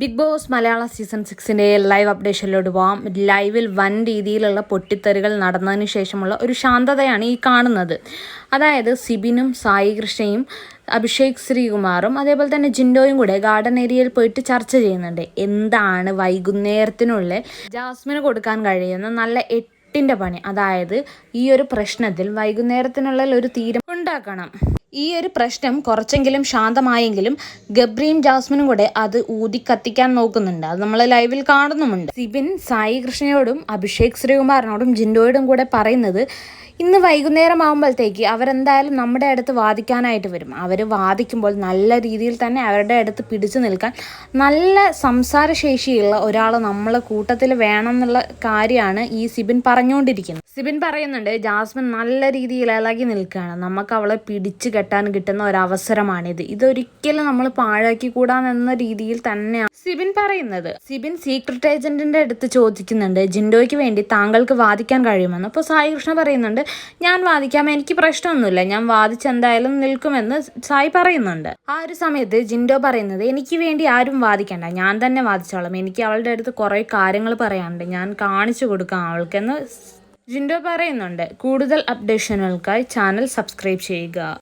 Big boss മലയാള season സിക്സിന്റെ live അപ്ഡേഷനിലോട്ട് പോവാം. ലൈവിൽ വൻ രീതിയിലുള്ള പൊട്ടിത്തെറികൾ നടന്നതിന് ശേഷമുള്ള ഒരു ശാന്തതയാണ് ഈ കാണുന്നത്. അതായത് സിബിനും സായി കൃഷ്ണയും അഭിഷേക് ശ്രീകുമാറും അതേപോലെ തന്നെ ജിൻഡോയും കൂടെ ഗാർഡൻ ഏരിയയിൽ പോയിട്ട് ചർച്ച ചെയ്യുന്നുണ്ട്. എന്താണ് വൈകുന്നേരത്തിനുള്ളിൽ ജാസ്മിന് കൊടുക്കാൻ കഴിയുന്ന നല്ല എട്ടിന്റെ പണി? അതായത് ഈ ഒരു പ്രശ്നത്തിൽ വൈകുന്നേരത്തിനുള്ളിൽ ഒരു തീരം ഉണ്ടാക്കണം. ഈ ഒരു പ്രശ്നം കുറച്ചെങ്കിലും ശാന്തമായെങ്കിലും ഗബ്രിയും ജാസ്മിനും കൂടെ അത് ഊതി കത്തിക്കാൻ നോക്കുന്നുണ്ട്. അത് നമ്മൾ ലൈവിൽ കാണുന്നുമുണ്ട്. സിബിൻ സായി കൃഷ്ണയോടും അഭിഷേക് ശ്രീകുമാറിനോടും ജിൻഡോയോടും കൂടെ പറയുന്നത് ഇന്ന് വൈകുന്നേരം ആകുമ്പോഴത്തേക്ക് അവരെന്തായാലും നമ്മുടെ അടുത്ത് വാദിക്കാനായിട്ട് വരും. അവർ വാദിക്കുമ്പോൾ നല്ല രീതിയിൽ തന്നെ അവരുടെ അടുത്ത് പിടിച്ചു നിൽക്കാൻ നല്ല സംസാരശേഷിയുള്ള ഒരാൾ നമ്മളെ കൂട്ടത്തിൽ വേണം എന്നുള്ള കാര്യമാണ് ഈ സിബിൻ പറഞ്ഞുകൊണ്ടിരിക്കുന്നത്. സിബിൻ പറയുന്നുണ്ട് ജാസ്മിൻ നല്ല രീതിയിൽ ഇളകി നിൽക്കുകയാണ്. നമുക്ക് അവളെ പിടിച്ചു കെട്ടാൻ കിട്ടുന്ന ഒരവസരമാണിത്. ഇതൊരിക്കലും നമ്മൾ പാഴാക്കി കൂടാന്നെന്ന രീതിയിൽ തന്നെയാണ് സിബിൻ പറയുന്നത്. സിബിൻ സീക്രട്ട് ഏജന്റിന്റെ അടുത്ത് ചോദിക്കുന്നുണ്ട്. ജിൻഡോയ്ക്ക് വേണ്ടി താങ്കൾക്ക് വാദിക്കാൻ കഴിയുമെന്ന്. അപ്പോൾ സായി കൃഷ്ണ പറയുന്നുണ്ട് ഞാൻ വാദിക്കാം എനിക്ക് പ്രശ്നമൊന്നുമില്ല. ഞാൻ വാദിച്ച് എന്തായാലും നിൽക്കുമെന്ന് സായി പറയുന്നുണ്ട്. ആ ഒരു സമയത്ത് ജിൻഡോ പറയുന്നത് എനിക്ക് വേണ്ടി ആരും വാദിക്കണ്ട. ഞാൻ തന്നെ വാദിച്ചോളാം. എനിക്ക് അവളുടെ അടുത്ത് കുറേ കാര്യങ്ങൾ പറയാനുണ്ട്. ഞാൻ കാണിച്ചു കൊടുക്കാം അവൾക്കെന്ന്. ജിൻഡോ പറയുന്നുണ്ട് കൂടുതൽ അപ്ഡേഷനുകൾക്കായി ചാനൽ സബ്സ്ക്രൈബ് ചെയ്യുക.